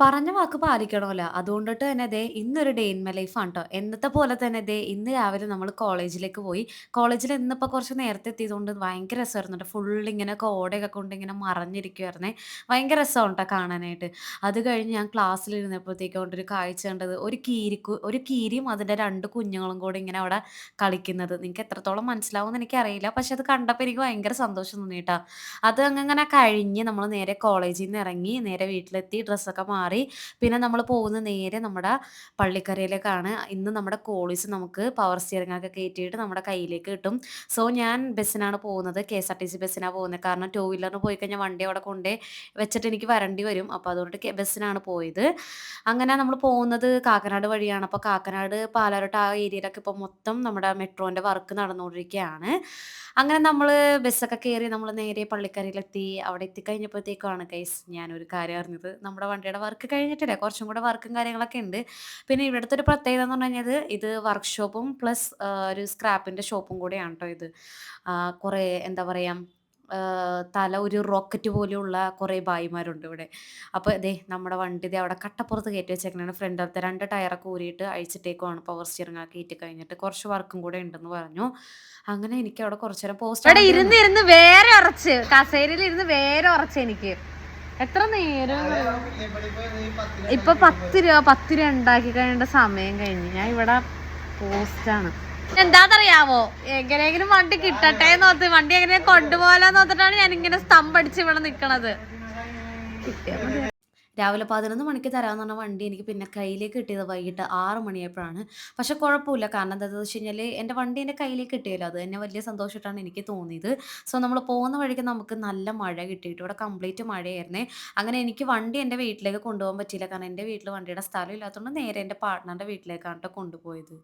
പറഞ്ഞ വാക്ക് പാലിക്കണമല്ലോ. അതുകൊണ്ടിട്ട് തന്നെ ദേ ഇന്നൊരു ഡേ ഇൻ മൈ ലൈഫ് ആണ് ട്ടോ. എന്നത്തെ പോലെ തന്നെ ദേ ഇന്ന് രാവിലെ നമ്മൾ കോളേജിലേക്ക് പോയി. കോളേജിൽ ഇന്നിപ്പോ കുറച്ച് നേരത്തെ എത്തിയതുകൊണ്ട് ഭയങ്കര രസമായിരുന്നു ട്ടോ. ഫുള്ളിങ്ങനെ കോടയൊക്കെ കൊണ്ട് ഇങ്ങനെ മറഞ്ഞിരിക്കുവായിരുന്നേ. ഭയങ്കര രസമാണ് ട്ടോ കാണാനായിട്ട്. അത് കഴിഞ്ഞ് ഞാൻ ക്ലാസ്സിലിരുന്നപ്പോഴത്തേക്കും ഒരു കാഴ്ച കണ്ടത് ഒരു കീരിക്കു ഒരു കീരിയും അതിന്റെ രണ്ട് കുഞ്ഞുങ്ങളും കൂടി ഇങ്ങനെ അവിടെ കളിക്കുന്നത്. നിങ്ങൾക്ക് എത്രത്തോളം മനസ്സിലാവും മനസ്സിലാവുമെന്ന് എനിക്കറിയില്ല. പക്ഷെ അത് കണ്ടപ്പോൾ എനിക്ക് ഭയങ്കര സന്തോഷം തോന്നി ട്ടോ. അത് അങ്ങനെ കഴിഞ്ഞ് നമ്മൾ നേരെ കോളേജിൽ നിന്ന് ഇറങ്ങി നേരെ വീട്ടിലെത്തി ഡ്രസ്സൊക്കെ മാറി പിന്നെ നമ്മൾ പോകുന്ന നേരെ നമ്മുടെ പള്ളിക്കരയിലേക്കാണ്. ഇന്ന് നമ്മുടെ കോളേജ് നമുക്ക് പവർ സ്റ്റിയറിങ്ങൊക്കെ ഒക്കെ കേറ്റിയിട്ട് നമ്മുടെ കയ്യിലേക്ക് കിട്ടും. സോ ഞാൻ ബസ്സിനാണ് പോകുന്നത്. K S R T C ബസ്സിനാണ് പോകുന്നത്. കാരണം ടൂ വീലറിന് പോയി കഴിഞ്ഞാൽ വണ്ടി അവിടെ കൊണ്ടേ വെച്ചിട്ട് എനിക്ക് വരേണ്ടി വരും. അപ്പോൾ അതുകൊണ്ട് ബസ്സിനാണ് പോയത്. അങ്ങനെ നമ്മൾ പോകുന്നത് കാക്കനാട് വഴിയാണ്. അപ്പോൾ കാക്കനാട്, പാലാരോട്ട് ആ ഏരിയയിലൊക്കെ ഇപ്പോൾ മൊത്തം നമ്മുടെ മെട്രോന്റെ വർക്ക് നടന്നുകൊണ്ടിരിക്കുകയാണ്. അങ്ങനെ നമ്മൾ ബസ്സൊക്കെ കയറി നമ്മൾ നേരെ പള്ളിക്കരയിലെത്തി. അവിടെ എത്തിക്കഴിഞ്ഞപ്പോഴത്തേക്കാണ് കൈസ് ഞാനൊരു കാര്യം അറിഞ്ഞത്. നമ്മുടെ വണ്ടിയുടെ വർക്ക് കഴിഞ്ഞിട്ടില്ല. കുറച്ചും കൂടെ വർക്കും കാര്യങ്ങളൊക്കെ ഉണ്ട്. പിന്നെ ഇവിടുത്തെ ഒരു പ്രത്യേകത എന്ന് പറഞ്ഞു കഴിഞ്ഞാൽ ഇത് വർക്ക്ഷോപ്പും പ്ലസ് ആഹ് ഒരു സ്ക്രാപ്പിന്റെ ഷോപ്പും കൂടെയാണ് ട്ടോ ഇത്. ആഹ് കുറേ എന്താ പറയാ ആഹ് തല ഒരു റോക്കറ്റ് പോലെയുള്ള കുറേ ഭായിമാരുണ്ട് ഇവിടെ. അപ്പൊ ദേ നമ്മുടെ വണ്ടി ദേ അവിടെ കട്ടപ്പുറത്ത് കയറ്റി ഫ്രണ്ട് ഫ്രണ്ടിലത്തെ 2 ടയറൊക്കെ ഊരിയിട്ട് അഴിച്ചിട്ടേക്കുവാണ്. പവർ സ്റ്റിയറിംഗ് ഒക്കെ കേറ്റി കഴിഞ്ഞിട്ട്. കുറച്ച് വർക്കും കൂടെ ഉണ്ടെന്ന് പറഞ്ഞു. അങ്ങനെ എനിക്ക് അവിടെ കുറച്ച് നേരം പോസ്റ്റ് ഇവിടെ ഇരുന്ന് ഇരുന്ന് വേറെ ഉറച്ച് കസേരയിൽ ഇരുന്ന് വേറെ ഉറച്ച് എനിക്ക് എത്ര നേരം ഇപ്പൊ പത്ത് രൂപ പത്ത് രൂപ ഉണ്ടാക്കി കഴിയേണ്ട സമയം കഴിഞ്ഞു. ഞാൻ ഇവിടെ പോസ്റ്റാണ്. എന്താന്നറിയാവോ? എങ്ങനെയെങ്കിലും വണ്ടി കിട്ടട്ടെ നോത്ത് വണ്ടി എങ്ങനെ കൊണ്ടുപോകാലോന്ന് നോത്തിട്ടാണ് ഞാൻ ഇങ്ങനെ സ്തംഭടിച്ച് ഇവിടെ നിക്കണത്. കിട്ടിയാ മതി. രാവിലെ 11 മണിക്ക് തരാമെന്ന് പറഞ്ഞ വണ്ടി എനിക്ക് പിന്നെ കയ്യിലേക്ക് കിട്ടിയത് വൈകിട്ട് ആറ് മണിയായപ്പോഴാണ്. പക്ഷെ കുഴപ്പമില്ല. കാരണം എന്താണെന്ന് വെച്ച് കഴിഞ്ഞാൽ എന്റെ വണ്ടി എന്റെ കയ്യിലേക്ക് കിട്ടിയല്ലോ. അത് തന്നെ വലിയ സന്തോഷമായിട്ടാണ് എനിക്ക് തോന്നിയത്. സോ നമ്മൾ പോകുന്ന വഴിക്ക് നമുക്ക് നല്ല മഴ കിട്ടിയിട്ട് ഇവിടെ കംപ്ലീറ്റ് മഴയായിരുന്നേ. അങ്ങനെ എനിക്ക് വണ്ടി എന്റെ വീട്ടിലേക്ക് കൊണ്ടുപോകാൻ പറ്റിയില്ല. കാരണം എന്റെ വീട്ടിൽ വണ്ടിയുടെ സ്ഥലം ഇല്ലാത്തതുകൊണ്ട് നേരെ എന്റെ പാർട്ട്ണറുടെ വീട്ടിലേക്കാണ് കേട്ടോ കൊണ്ടുപോയത്.